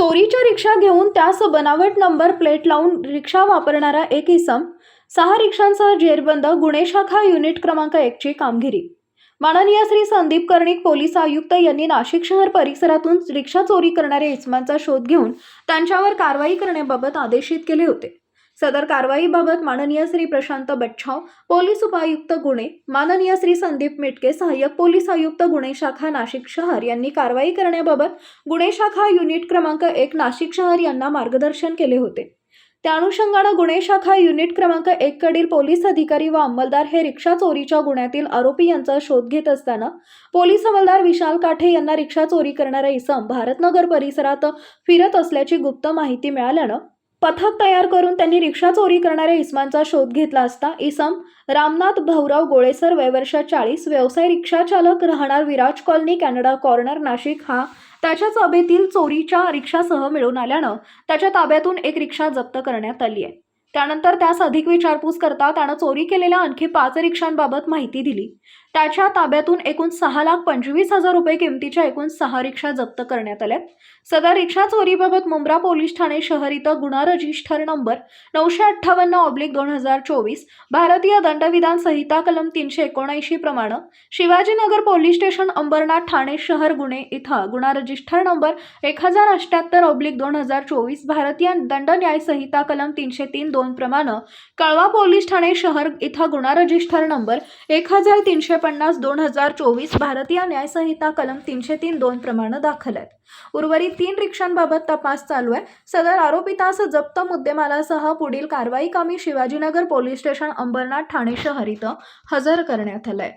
चोरीच्या रिक्षा घेऊन त्यास बनावट नंबर प्लेट लावून रिक्षा वापरणारा एक इसम सहा रिक्षांसह जेरबंद गुन्हे शाखा युनिट क्रमांक एकची कामगिरी. माननीय श्री संदीप कर्णिक पोलीस आयुक्त यांनी नाशिक शहर परिसरातून रिक्षा चोरी करणाऱ्या इसमांचा शोध घेऊन त्यांच्यावर कारवाई करण्याबाबत आदेशित केले होते. सदर कारवाईबाबत माननीय श्री प्रशांत बच्छाव पोलीस उपायुक्त गुणे माननीय श्री संदीप मिटके सहाय्यक पोलीस आयुक्त गुन्हे शाखा नाशिक शहर यांनी कारवाई करण्याबाबत गुन्हे शाखा युनिट क्रमांक एक नाशिक शहर यांना मार्गदर्शन केले होते. त्या अनुषंगानं गुन्हे शाखा युनिट क्रमांक एक कडील पोलीस अधिकारी व अंमलदार हे रिक्षा चोरीच्या गुन्ह्यातील आरोपी यांचा शोध घेत असताना पोलीस अंमलदार विशाल काठे यांना रिक्षा चोरी करणारा इसम भारतनगर परिसरात फिरत असल्याची गुप्त माहिती मिळाल्यानं पथक तयार करून त्यांनी रिक्षा चोरी करणाऱ्या इसमांचा शोध घेतला असता इसम रामनाथ भाऊराव गोळेसर वयवर्ष चाळीस व्यवसाय रिक्षा चालक राहणार Viraj colony Canada corner Nashik हा. त्याच्या ताब्यातील चोरीच्या रिक्षासह मिळून आल्यानं त्याच्या ताब्यातून एक रिक्षा जप्त करण्यात आली आहे. त्यानंतर त्यास अधिक विचारपूस करता त्यानं चोरी केलेल्या आणखी पाच रिक्षांबाबत माहिती दिली. त्याच्या ताब्यातून एकूण सहा लाख पंचवीस हजार रुपये किमतीच्या एकूण सहा रिक्षा जप्त करण्यात आल्या. सदर रिक्षा चोरीबाबत मुंब्रा पोलीस ठाणे शहर इथं गुन्हा रजिस्टर नंबर नऊशे अठ्ठावन्न ऑब्लिक दोन हजार चोवीस भारतीय दंडविधान संहिता कलम तीनशे एकोणऐंशी प्रमाणे शिवाजीनगर पोलीस स्टेशन अंबरनाथ ठाणे शहर गुन्हे इथं गुन्हा रजिस्टर नंबर एक हजार अठ्ठ्याहत्तर ऑब्लिक दोन हजार चोवीस भारतीय दंड न्याय संहिता कलम तीनशे तीन दोन प्रमाणे कळवा पोलीस ठाणे शहर इथं गुन्हा रजिस्टर नंबर एक हजार तीनशे पन्नास दोन हजार चोवीस भारतीय न्यायसंहिता कलम तीनशे तीन दोन प्रमाणे दाखल आहेत. उर्वरित तीन रिक्षांबाबत तपास चालू आहे. सदर आरोपितास जप्त मुद्देमालासह पुढील कारवाई कामी शिवाजीनगर पोलीस स्टेशन अंबरनाथ ठाणे शहर इथं हजर करण्यात आलंय.